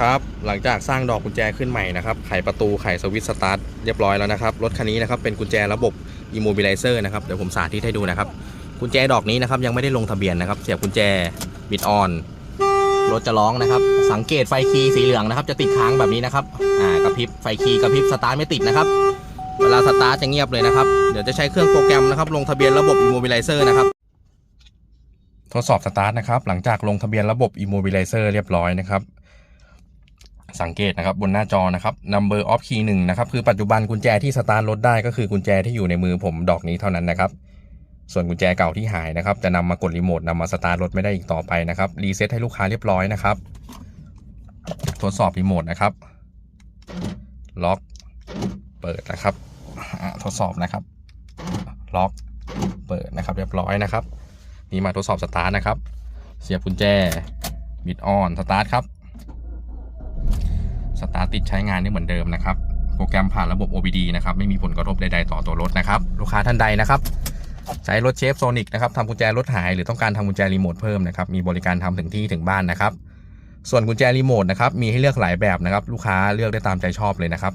ครับ หลังจากสร้างดอกกุญแจขึ้นใหม่นะครับ ไขประตู ไขสวิตช์สตาร์ทเรียบร้อยแล้วนะครับ รถคันนี้นะครับเป็นกุญแจระบบ immobilizer นะครับ เดี๋ยวผมสาธิตให้ดูนะครับ กุญแจดอกนี้นะครับยังไม่ได้ลงทะเบียนนะครับ เสียบกุญแจบิดออน รถจะร้องนะครับ สังเกตไฟคีย์สีเหลืองนะครับ จะติดค้างแบบนี้นะครับ อ่ากระพริบไฟคีย์กระพริบสตาร์ทไม่ติดนะครับ เวลาสตาร์ทจะเงียบเลยนะครับ เดี๋ยวจะใช้เครื่องโปรแกรมนะครับ ลงทะเบียนระบบ immobilizer นะครับทดสอบสตาร์ทนะครับ หลังจากลงทะเบียนระบบ immobilizer เรียบร้อยนะครับ สังเกตนะครับบนหน้าจอนะครับ number of key 1นะครับคือปัจจุบันกุญแจที่สตาร์ทรถได้ก็คือกุญแจที่อยู่ในมือผมดอกนี้เท่านั้นนะครับ ส่วนกุญแจเก่าที่หายนะครับ จะนำมากดรีโมทนำมาสตาร์ทรถไม่ได้อีกต่อไปนะครับรีเซ็ตให้ลูกค้าเรียบร้อยนะครับ ทดสอบรีโมทนะครับล็อกเปิดนะครับทดสอบนะครับล็อกเปิดนะครับ เรียบร้อยนะครับ นี่มาทดสอบสตาร์ทนะครับ เสียบกุญแจบิดออนสตาร์ทครับ สตาร์ติดใช้งานได้เหมือนเดิมนะครับ โปรแกรมผ่านระบบ OBD นะครับ ไม่มีผลกระทบใดๆต่อตัวรถนะครับ ลูกค้าท่านใดนะครับใช้รถเชฟโซนิกนะครับทำกุญแจรถหายหรือต้องการทำกุญแจรีโมทเพิ่มนะครับ มีบริการทำถึงที่ถึงบ้านนะครับ ส่วนกุญแจรีโมทนะครับ มีให้เลือกหลายแบบนะครับ ลูกค้าเลือกได้ตามใจชอบเลยนะครับ